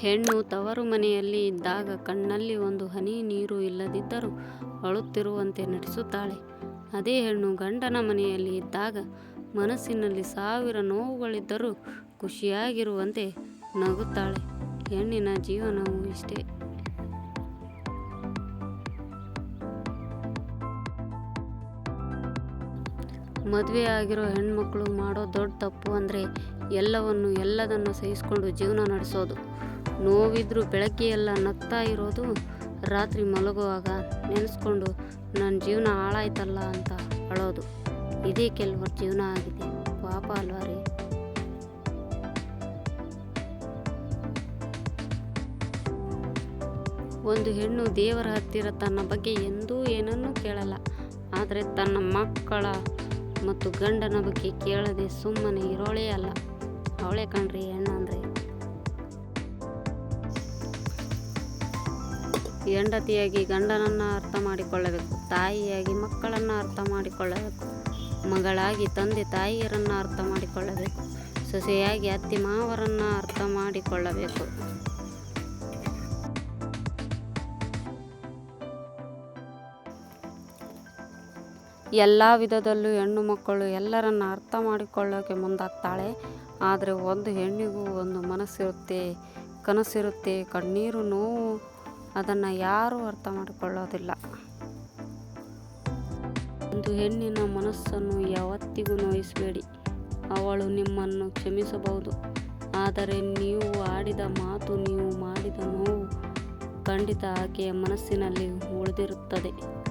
ಹೆಣ್ಣು ತವರು ಮನೆಯಲ್ಲಿ ಇದ್ದಾಗ ಕಣ್ಣಲ್ಲಿ ಒಂದು ಹನಿ ನೀರು ಇಲ್ಲದಿದ್ದರೂ ಅಳುತ್ತಿರುವಂತೆ ನಟಿಸುತ್ತಾಳೆ. ಅದೇ ಹೆಣ್ಣು ಗಂಡನ ಮನೆಯಲ್ಲಿ ಇದ್ದಾಗ ಮನಸ್ಸಿನಲ್ಲಿ ಸಾವಿರ ನೋವುಗಳಿದ್ದರೂ ಖುಷಿಯಾಗಿರುವಂತೆ ನಗುತ್ತಾಳೆ. ಹೆಣ್ಣಿನ ಜೀವನವು ಇಷ್ಟೇ. ಮದುವೆ ಆಗಿರೋ ಹೆಣ್ಮಕ್ಳು ಮಾಡೋ ದೊಡ್ಡ ತಪ್ಪು ಅಂದರೆ ಎಲ್ಲವನ್ನು ಎಲ್ಲದನ್ನು ಸಹಿಸಿಕೊಂಡು ಜೀವನ ನಡೆಸೋದು. ನೋವಿದ್ರೂ ಬೆಳಗ್ಗೆ ಎಲ್ಲ ನಗ್ತಾ ಇರೋದು, ರಾತ್ರಿ ಮಲಗುವಾಗ ನೆನೆಸ್ಕೊಂಡು ನನ್ನ ಜೀವನ ಹಾಳಾಯ್ತಲ್ಲ ಅಂತ ಅಳೋದು. ಇದೇ ಕೆಲವ್ರ ಜೀವನ ಆಗಿದೆ. ಪಾಪ ಅಲ್ವಾ ರೀ? ಒಂದು ಹೆಣ್ಣು ದೇವರ ಹತ್ತಿರ ತನ್ನ ಬಗ್ಗೆ ಎಂದೂ ಏನನ್ನೂ ಕೇಳಲ್ಲ. ಆದರೆ ತನ್ನ ಮಕ್ಕಳ ಮತ್ತು ಗಂಡನ ಬಗ್ಗೆ ಕೇಳದೆ ಸುಮ್ಮನೆ ಇರೋಳೇ ಅಲ್ಲ. ಅವಳೇ ಕಣ್ರಿ ಹೆಣ್ಣು ಅಂದರೆ ಹೆಂಡತಿಯಾಗಿ ಗಂಡನನ್ನು ಅರ್ಥ ಮಾಡಿಕೊಳ್ಳಬೇಕು, ತಾಯಿಯಾಗಿ ಮಕ್ಕಳನ್ನು ಅರ್ಥ ಮಾಡಿಕೊಳ್ಳಬೇಕು, ಮಗಳಾಗಿ ತಂದೆ ತಾಯಿಯರನ್ನು ಅರ್ಥ ಮಾಡಿಕೊಳ್ಳಬೇಕು, ಸೊಸೆಯಾಗಿ ಅತ್ತಿ ಮಾವರನ್ನು ಅರ್ಥ ಮಾಡಿಕೊಳ್ಳಬೇಕು. ಎಲ್ಲ ವಿಧದಲ್ಲೂ ಹೆಣ್ಣು ಮಕ್ಕಳು ಎಲ್ಲರನ್ನ ಅರ್ಥ ಮಾಡಿಕೊಳ್ಳೋಕೆ ಮುಂದಾಗ್ತಾಳೆ. ಆದರೆ ಒಂದು ಹೆಣ್ಣಿಗೂ ಒಂದು ಮನಸ್ಸಿರುತ್ತೆ, ಕನಸಿರುತ್ತೆ, ಕಣ್ಣೀರು ನೋವು ಅದನ್ನು ಯಾರೂ ಅರ್ಥ ಮಾಡಿಕೊಳ್ಳೋದಿಲ್ಲ. ಒಂದು ಹೆಣ್ಣಿನ ಮನಸ್ಸನ್ನು ಯಾವತ್ತಿಗೂ ನೋಯಿಸಬೇಡಿ. ಅವಳು ನಿಮ್ಮನ್ನು ಕ್ಷಮಿಸಬಹುದು. ಆದರೆ ನೀವು ಆಡಿದ ಮಾತು, ನೀವು ಮಾಡಿದ ನೋವು ಖಂಡಿತ ಆಕೆಯ ಮನಸ್ಸಿನಲ್ಲಿ ಉಳಿದಿರುತ್ತದೆ.